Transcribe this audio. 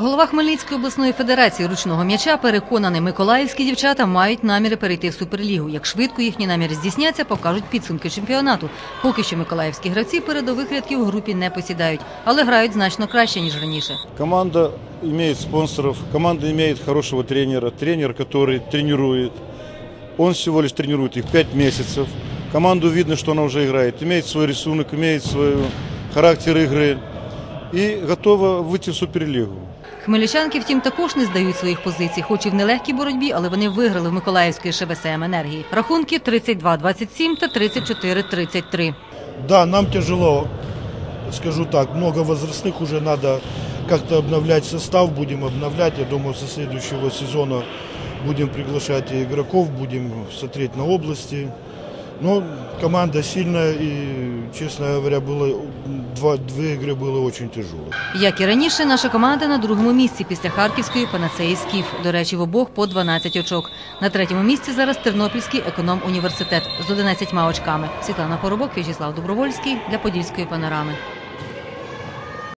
Голова Хмельницької обласної федерації ручного м'яча переконаний, миколаївські дівчата мають наміри перейти в суперлігу. Як швидко їхні наміри здійсняться, покажуть підсумки чемпіонату. Поки що миколаївські гравці передових рядків в групі не посідають, але грають значно краще ніж раніше. Команда имеет спонсоров, команда имеет хорошего тренера, тренер, который тренирует. Он всего лишь тренирует их 5 месяцев. Команду видно, что она уже играет, имеет свой рисунок, имеет свой характер игры и готова выйти в суперлигу. Хмельничанки, втім, також не здають своїх позицій, хоч і в нелегкій боротьбі, але вони виграли в Миколаївської ШВСМ енергії. Рахунки 32-27 та 34-33. Да, нам тяжело, скажу так, много возрастных уже надо как-то обновлять состав, будем обновлять. Я думаю, со следующего сезона будем приглашать игроков, будем смотреть на области. Но команда сильная и, честно говоря, было два, две игры было очень тяжело. Як і раніше, наша команда на другому місці після Харківської панацеї Скіф. До речі, в обох по 12 очок. На третьому місці зараз Тернопільський економ університет з 11 очками. Світлана Поробок, В'ячеслав Добровольський для Подільської панорами.